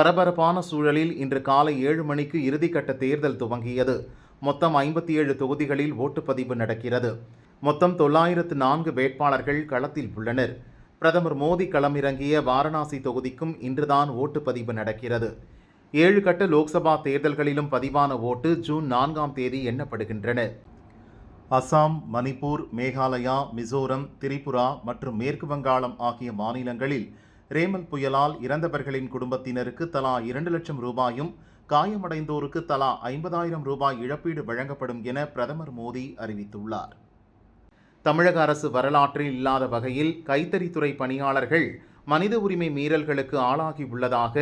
பரபரப்பான சூழலில் இன்று காலை ஏழு மணிக்கு இறுதிக்கட்ட தேர்தல் துவங்கியது. மொத்தம் ஐம்பத்தி ஏழு தொகுதிகளில் ஓட்டுப்பதிவு நடக்கிறது. மொத்தம் தொள்ளாயிரத்து நான்கு வேட்பாளர்கள் களத்தில் உள்ளனர். பிரதமர் மோடி களமிறங்கிய வாரணாசி தொகுதிக்கும் இன்றுதான் ஓட்டுப்பதிவு நடக்கிறது. ஏழு கட்ட லோக்சபா தேர்தல்களிலும் பதிவான ஓட்டு ஜூன் நான்காம் தேதி எண்ணப்படுகின்றன. அசாம் மணிப்பூர் மேகாலயா மிசோரம் திரிபுரா மற்றும் மேற்கு வங்காளம் ஆகிய மாநிலங்களில் ரேமல் புயலால் இறந்தவர்களின் குடும்பத்தினருக்கு தலா இரண்டு லட்சம் ரூபாயும் காயமடைந்தோருக்கு தலா ஐம்பதாயிரம் ரூபாய் இழப்பீடு வழங்கப்படும் என பிரதமர் மோடி அறிவித்துள்ளார். தமிழக அரசு வரலாற்றில் இல்லாத வகையில் கைத்தறித்துறை பணியாளர்கள் மனித உரிமை மீறல்களுக்கு ஆளாகி உள்ளதாக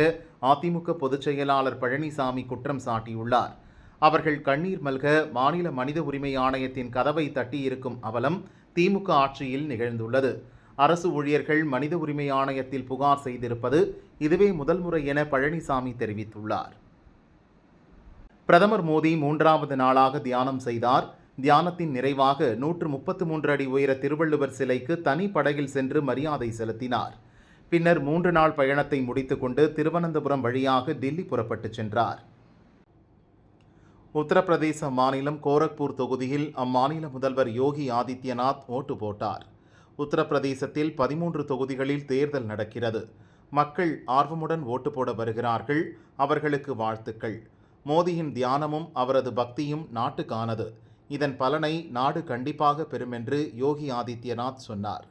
அதிமுக பொதுச் செயலாளர் பழனிசாமி குற்றம் சாட்டியுள்ளார். அவர்கள் கண்ணீர் மல்க மாநில மனித உரிமை ஆணையத்தின் கதவை தட்டியிருக்கும் அவலம் திமுக ஆட்சியில் நிகழ்ந்துள்ளது. அரசு ஊழியர்கள் மனித உரிமை ஆணையத்தில் புகார் செய்திருப்பது இதுவே முதல் முறை என பழனிசாமி தெரிவித்துள்ளார். பிரதமர் மோடி மூன்றாவது நாளாக தியானம் செய்தார். தியானத்தின் நிறைவாக நூற்று முப்பத்து மூன்று அடி உயர திருவள்ளுவர் சிலைக்கு தனி படகில் சென்று மரியாதை செலுத்தினார். பின்னர் மூன்று நாள் பயணத்தை முடித்துக்கொண்டு திருவனந்தபுரம் வழியாக டெல்லி புறப்பட்டுச் சென்றார். உத்தரப்பிரதேச மாநிலம் கோரக்பூர் தொகுதியில் அம்மாநில முதல்வர் யோகி ஆதித்யநாத் ஓட்டு போட்டார். உத்தரப்பிரதேசத்தில் பதிமூன்று தொகுதிகளில் தேர்தல் நடக்கிறது. மக்கள் ஆர்வமுடன் ஓட்டு போட வருகிறார்கள். அவர்களுக்கு வாழ்த்துக்கள். மோடியின் தியானமும் அவரது பக்தியும் நாட்டுக்கானது. இதன் பலனை நாடு கண்டிப்பாக பெறும் என்று யோகி ஆதித்யநாத் சொன்னார்.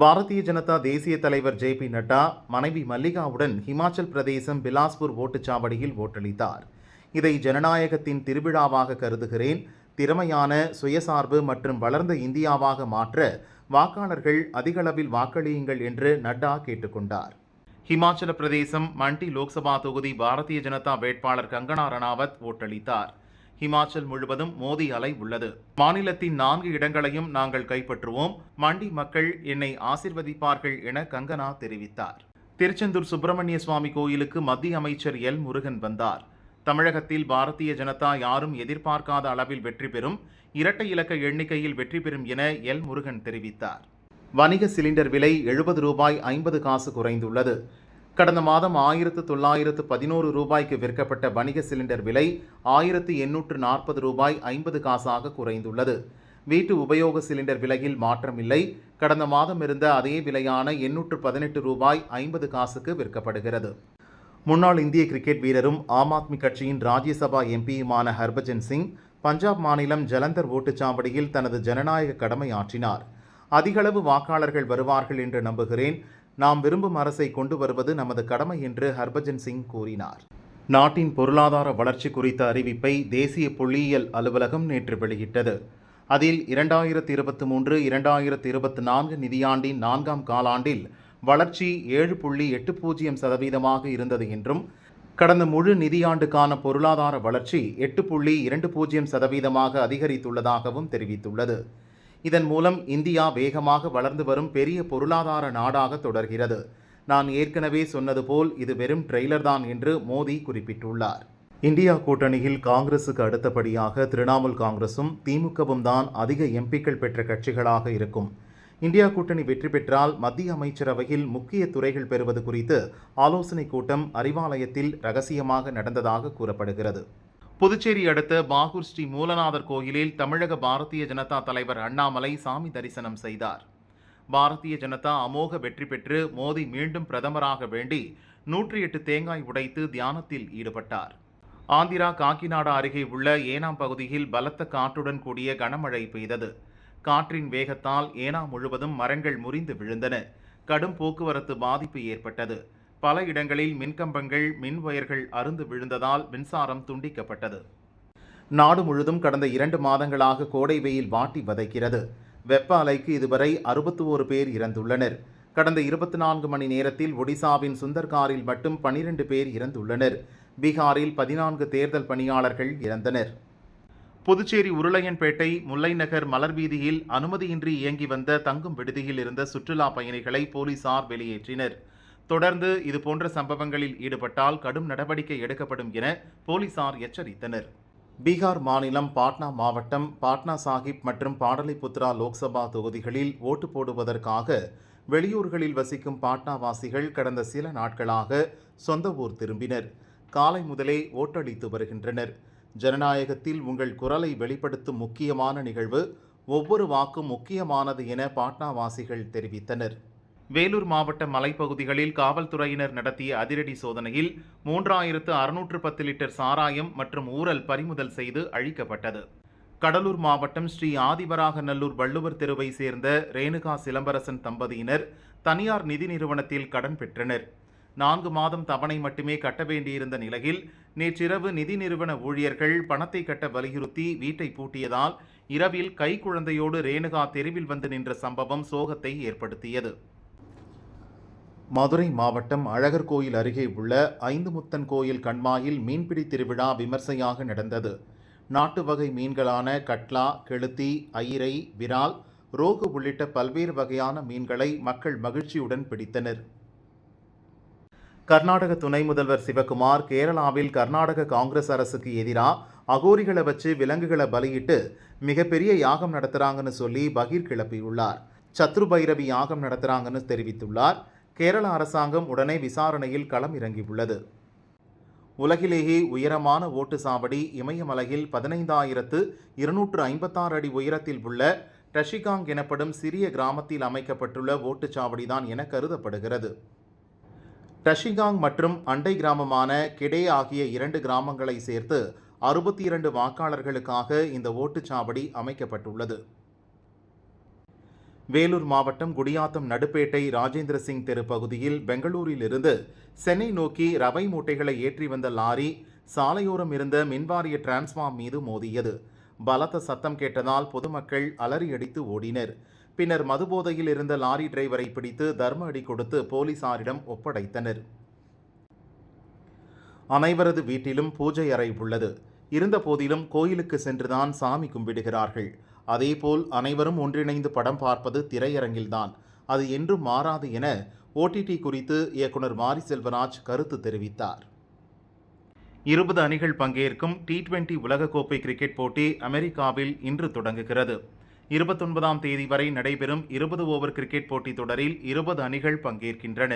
பாரதிய ஜனதா தேசிய தலைவர் ஜே பி நட்டா மனைவி மல்லிகாவுடன் ஹிமாச்சல் பிரதேசம் பிலாஸ்பூர் ஓட்டுச்சாவடியில் ஓட்டளித்தார். இதை ஜனநாயகத்தின் திருவிழாவாக கருதுகிறேன். திறமையான சுயசார்பு மற்றும் வளர்ந்த இந்தியாவாக மாற்ற வாக்காளர்கள் அதிகளவில் வாக்களியுங்கள் என்று நட்டா கேட்டுக்கொண்டார். ஹிமாச்சல பிரதேசம் மண்டி லோக்சபா தொகுதி பாரதிய ஜனதா வேட்பாளர் கங்கனா ரணாவத் ஓட்டளித்தார். ஹிமாச்சல் முழுவதும் மோதி அலை உள்ளது. மாநிலத்தின் நான்கு இடங்களையும் நாங்கள் கைப்பற்றுவோம். மண்டி மக்கள் என்னை ஆசிர்வதிப்பார்கள் என கங்கனா தெரிவித்தார். திருச்செந்தூர் சுப்பிரமணிய சுவாமி கோயிலுக்கு மத்திய அமைச்சர் எல். முருகன் வந்தார். தமிழகத்தில் பாரதிய ஜனதா யாரும் எதிர்பார்க்காத அளவில் வெற்றி பெறும் இரட்டை இலக்க எண்ணிக்கையில் வெற்றி பெறும் என எல். முருகன் தெரிவித்தார். வணிக சிலிண்டர் விலை எழுபது ரூபாய் ஐம்பது காசு குறைந்துள்ளது. கடந்த மாதம் ஆயிரத்து தொள்ளாயிரத்து பதினோரு ரூபாய்க்கு விற்கப்பட்ட வணிக சிலிண்டர் விலை ஆயிரத்து எண்ணூற்று நாற்பது ரூபாய் ஐம்பது காசாக குறைந்துள்ளது. வீட்டு உபயோக சிலிண்டர் விலையில் மாற்றமில்லை கடந்த மாதம் இருந்த அதே விலையான எண்ணூற்று பதினெட்டு ரூபாய் ஐம்பது காசுக்கு விற்கப்படுகிறது. முன்னாள் இந்திய கிரிக்கெட் வீரரும் ஆம் ஆத்மி கட்சியின் ராஜ்யசபா எம்பியுமான ஹர்பஜன் சிங் பஞ்சாப் மாநிலம் ஜலந்தர் ஓட்டுச்சாவடியில் தனது ஜனநாயக கடமை ஆற்றினார். அதிகளவு வாக்காளர்கள் வருவார்கள் என்று நம்புகிறேன். நாம் விரும்பும் அரசை கொண்டு வருவது நமது கடமை என்று ஹர்பஜன் சிங் கூறினார். நாட்டின் பொருளாதார வளர்ச்சி குறித்த அறிவிப்பை தேசிய புள்ளியியல் அலுவலகம் நேற்று வெளியிட்டது. அதில் இரண்டாயிரத்து இருபத்தி மூன்று இரண்டாயிரத்து இருபத்தி நான்கு நிதியாண்டின் நான்காம் காலாண்டில் வளர்ச்சி ஏழு புள்ளி எட்டு பூஜ்ஜியம் சதவீதமாக இருந்தது என்றும் கடந்த முழு நிதியாண்டுக்கான பொருளாதார வளர்ச்சி எட்டு புள்ளி இரண்டு பூஜ்ஜியம் சதவீதமாக அதிகரித்துள்ளதாகவும் தெரிவித்துள்ளது. இதன் மூலம் இந்தியா வேகமாக வளர்ந்து வரும் பெரிய பொருளாதார நாடாக தொடர்கிறது. நான் ஏற்கனவே சொன்னது போல் இது வெறும் ட்ரெய்லர் தான் என்று மோடி குறிப்பிட்டுள்ளார். இந்தியா கூட்டணியில் காங்கிரசுக்கு அடுத்தபடியாக திரிணாமுல் காங்கிரசும் திமுகவும் தான் அதிக எம்பிக்கள் பெற்ற கட்சிகளாக இருக்கும். இந்தியா கூட்டணி வெற்றி பெற்றால் மத்திய அமைச்சரவையில் முக்கிய துறைகள் பெறுவது குறித்து ஆலோசனைக் கூட்டம் அறிவாலயத்தில் ரகசியமாக நடந்ததாக கூறப்படுகிறது. புதுச்சேரி அடுத்த பாகூர் ஸ்ரீ மூலநாதர் கோயிலில் தமிழக பாரதிய ஜனதா தலைவர் அண்ணாமலை சாமி தரிசனம் செய்தார். பாரதிய ஜனதா அமோக வெற்றி பெற்று மோடி மீண்டும் பிரதமராக வேண்டி நூற்றி எட்டு தேங்காய் உடைத்து தியானத்தில் ஈடுபட்டார். ஆந்திரா காக்கிநாடா அருகே உள்ள ஏனாம் பகுதியில் பலத்த காற்றுடன் கூடிய கனமழை பெய்தது. காற்றின் வேகத்தால் ஏனா முழுவதும் மரங்கள் முறிந்து விழுந்தன. கடும் போக்குவரத்து பாதிப்பு ஏற்பட்டது. பல இடங்களில் மின்கம்பங்கள் மின் வயர்கள் அருந்து விழுந்ததால் மின்சாரம் துண்டிக்கப்பட்டது. நாடு முழுதும் கடந்த இரண்டு மாதங்களாக கோடை வெயில் வாட்டி வதைக்கிறது. வெப்ப அலைக்கு இதுவரை அறுபத்தி ஓரு பேர் இறந்துள்ளனர். கடந்த இருபத்தி நான்கு மணி நேரத்தில் ஒடிசாவின் சுந்தர்காரில் மட்டும் பனிரெண்டு பேர் இறந்துள்ளனர். பீகாரில் பதினான்கு தேர்தல் பணியாளர்கள் இறந்தனர். புதுச்சேரி உருளையன்பேட்டை முல்லைநகர் மலர் வீதியில் அனுமதியின்றி இயங்கி வந்த தங்கும் விடுதியில் இருந்த சுற்றுலா பயணிகளை போலீசார் வெளியேற்றினர். தொடர்ந்து இதுபோன்ற சம்பவங்களில் ஈடுபட்டால் கடும் நடவடிக்கை எடுக்கப்படும் என போலீசார் எச்சரித்தனர். பீகார் மாநிலம் பாட்னா மாவட்டம் பாட்னா சாஹிப் மற்றும் பாடலிபுத்ரா லோக்சபா தொகுதிகளில் ஓட்டு போடுவதற்காக வெளியூர்களில் வசிக்கும் பாட்னாவாசிகள் கடந்த சில நாட்களாக சொந்த ஊர் திரும்பினர். காலை முதலே ஓட்டளித்து வருகின்றனர். ஜனநாயகத்தில் உங்கள் குரலை வெளிப்படுத்தும் முக்கியமான நிகழ்வு ஒவ்வொரு வாக்கும் முக்கியமானது என பாட்னாவாசிகள் தெரிவித்தனர். வேலூர் மாவட்ட மலைப்பகுதிகளில் காவல்துறையினர் நடத்திய அதிரடி சோதனையில் மூன்றாயிரத்து அறுநூற்று பத்து லிட்டர் சாராயம் மற்றும் ஊரல் பறிமுதல் செய்து அழிக்கப்பட்டது. கடலூர் மாவட்டம் ஸ்ரீ ஆதிவராகநல்லூர் வள்ளுவர் தெருவை சேர்ந்த ரேணுகா சிலம்பரசன் தம்பதியினர் தனியார் நிதி நிறுவனத்தில் கடன் பெற்றனர். நான்கு மாதம் தவணை மட்டுமே கட்ட வேண்டியிருந்த நிலையில் நேற்றிரவு நிதி நிறுவன ஊழியர்கள் பணத்தை கட்ட வலியுறுத்தி வீட்டை பூட்டியதால் இரவில் கைக்குழந்தையோடு ரேணுகா தெருவில் வந்து நின்ற சம்பவம் சோகத்தை ஏற்படுத்தியது. மதுரை மாவட்டம் அழகர் கோயில் அருகே உள்ள ஐந்து முத்தன் கோயில் கண்மாயில் மீன்பிடி திருவிழா விமர்சையாக நடந்தது. நாட்டு வகை மீன்களான கட்லா கெளுத்தி ஐரை விரால் ரோகு உள்ளிட்ட பல்வேறு வகையான மீன்களை மக்கள் மகிழ்ச்சியுடன் பிடித்தனர். கர்நாடக துணை முதல்வர் சிவகுமார் கேரளாவில் கர்நாடக காங்கிரஸ் அரசுக்கு எதிராக அகோரிகளை வச்சு விலங்குகளை பலியிட்டு மிகப்பெரிய யாகம் நடத்துறாங்கன்னு சொல்லி பகீர் கிளப்பியுள்ளார். சத்ரு பைரவி யாகம் நடத்துறாங்கன்னு தெரிவித்துள்ளார். கேரள அரசாங்கம் உடனே விசாரணையில் களம் இறங்கியுள்ளது. உலகிலேயே உயரமான ஓட்டு சாவடி இமயமலையில் பதினைந்தாயிரத்து இருநூற்று ஐம்பத்தாறு அடி உயரத்தில் உள்ள டஷிகாங் எனப்படும் சிறிய கிராமத்தில் அமைக்கப்பட்டுள்ள ஓட்டுச்சாவடிதான் என கருதப்படுகிறது. டஷிகாங் மற்றும் அண்டை கிராமமான கெடே ஆகிய இரண்டு கிராமங்களை சேர்த்து அறுபத்தி இரண்டு வாக்காளர்களுக்காக இந்த ஓட்டுச்சாவடி அமைக்கப்பட்டுள்ளது. வேலூர் மாவட்டம் குடியாத்தம் நடுப்பேட்டை ராஜேந்திர சிங் தெரு பகுதியில் பெங்களூரிலிருந்து சென்னை நோக்கி ரவை மூட்டைகளை ஏற்றி வந்த லாரி சாலையோரம் இருந்த மின்வாரிய டிரான்ஸ்ஃபார்ம் மீது மோதியது. பலத்த சத்தம் கேட்டதால் பொதுமக்கள் அலறியடித்து ஓடினர். பின்னர் மதுபோதையில் இருந்த லாரி டிரைவரை பிடித்து தர்ம அடி கொடுத்து போலீசாரிடம் ஒப்படைத்தனர். அனைவரது வீட்டிலும் பூஜை அறை உள்ளது. இருந்தபோதிலும் கோயிலுக்கு சென்றுதான் சாமி கும்பிடுகிறார்கள். அதேபோல் அனைவரும் ஒன்றிணைந்து படம் பார்ப்பது திரையரங்கில்தான். அது என்றும் மாறாது என ஓடிடி குறித்து இயக்குனர் மாரி செல்வராஜ் கருத்து தெரிவித்தார். இருபது அணிகள் பங்கேற்கும் டி டுவெண்டி உலகக்கோப்பை கிரிக்கெட் போட்டி அமெரிக்காவில் இன்று தொடங்குகிறது. இருபத்தொன்பதாம் தேதி வரை நடைபெறும் இருபது ஓவர் கிரிக்கெட் போட்டித் தொடரில் இருபது அணிகள் பங்கேற்கின்றன.